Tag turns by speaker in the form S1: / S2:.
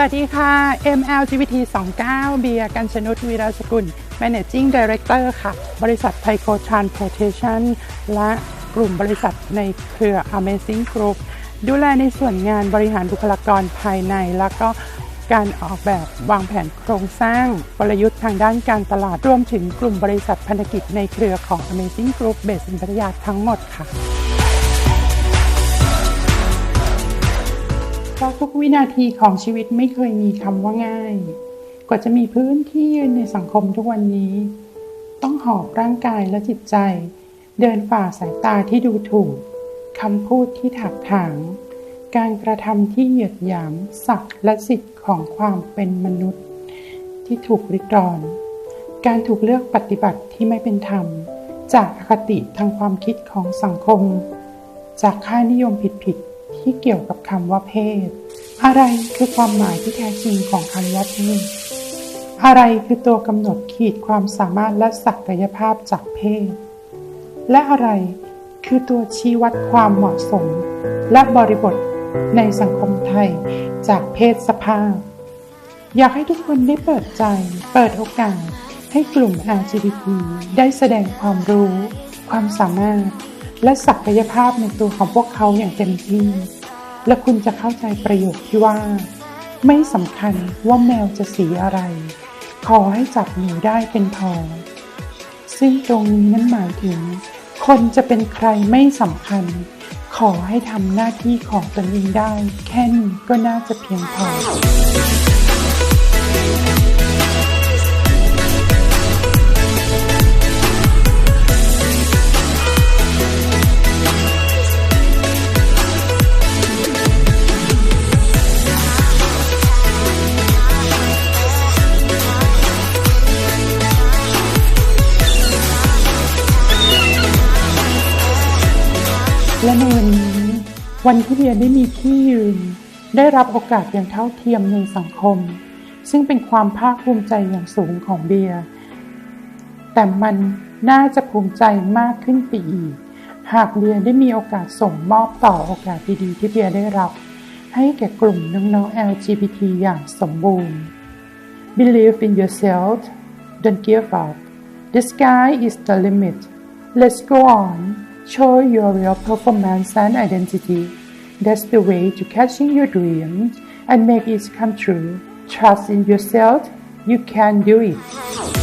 S1: สวัสดีค่ะ MLGBT 29 เบียร์กัญชนุตวีรสกุล Managing Director ค่ะ บริษัทไทโค Transportation และกลุ่มบริษัทในเครือ Amazing Group ดูแลในส่วนงานบริหารบุคลากรภายใน แล้วก็การออกแบบวางแผนโครงสร้างกลยุทธ์ทางด้านการตลาดรวมถึงกลุ่มบริษัทพันธกิจในเครือของ Amazing Group เบสอินพัทยาทั้งหมดค่ะ เพราะทุกวินาทีของชีวิตไม่เคยมีคำว่าง่าย กว่าจะมีพื้นที่ยืนในสังคมทุกวันนี้ ต้องหอบร่างกายและจิตใจ เดินฝ่าสายตาที่ดูถูกคำพูดที่ถักถาง การกระทำที่เหยียดหยามศักดิ์และสิทธิ์ของความเป็นมนุษย์ ที่ถูกริดรอน การถูกเลือกปฏิบัติที่ไม่เป็นธรรม จากอคติทางความคิดของสังคม จากค่านิยมผิด ที่เกี่ยวกับคำว่าเพศ อะไรคือความหมายที่แท้จริงของคำว่าเพศ อะไรคือตัวกำหนดขีดความสามารถและศักยภาพจากเพศ และอะไรคือตัวชี้วัดความเหมาะสม และบริบทในสังคมไทยจากเพศสภาพ อยากให้ทุกคนได้เปิดใจ เปิดโอกาสให้กลุ่ม LGBT ได้แสดงความรู้ ความสามารถ และศักยภาพในตัวของพวกเขาอย่างเต็มที่ และคุณจะเข้าใจประโยคที่ว่า ไม่สำคัญว่าแมวจะสีอะไร ขอให้จับหนูได้เป็นพอ ซึ่งตรงนี้นั้นหมายถึง คนจะเป็นใครไม่สำคัญ ขอให้ทำหน้าที่ของตนเองได้ แค่นี้ก็น่าจะเพียงพอ วันที่เบียร์ได้มีที่ยืน ได้รับโอกาสอย่างเท่าเทียมในสังคม ซึ่งเป็นความภาคภูมิใจอย่างสูงของเบียร์แต่มันน่าจะภูมิใจมากขึ้นไปอีก หากเบียร์ได้มีโอกาสส่งมอบต่อโอกาสดีๆ ที่เบียร์ได้รับ ให้แก่กลุ่มน้องๆ LGBT อย่างสมบูรณ์ Believe in yourself don't give up the sky is the limit let's go on show your real performance and identity. That's the way to catching your dreams and make it come true. Trust in yourself. You can do it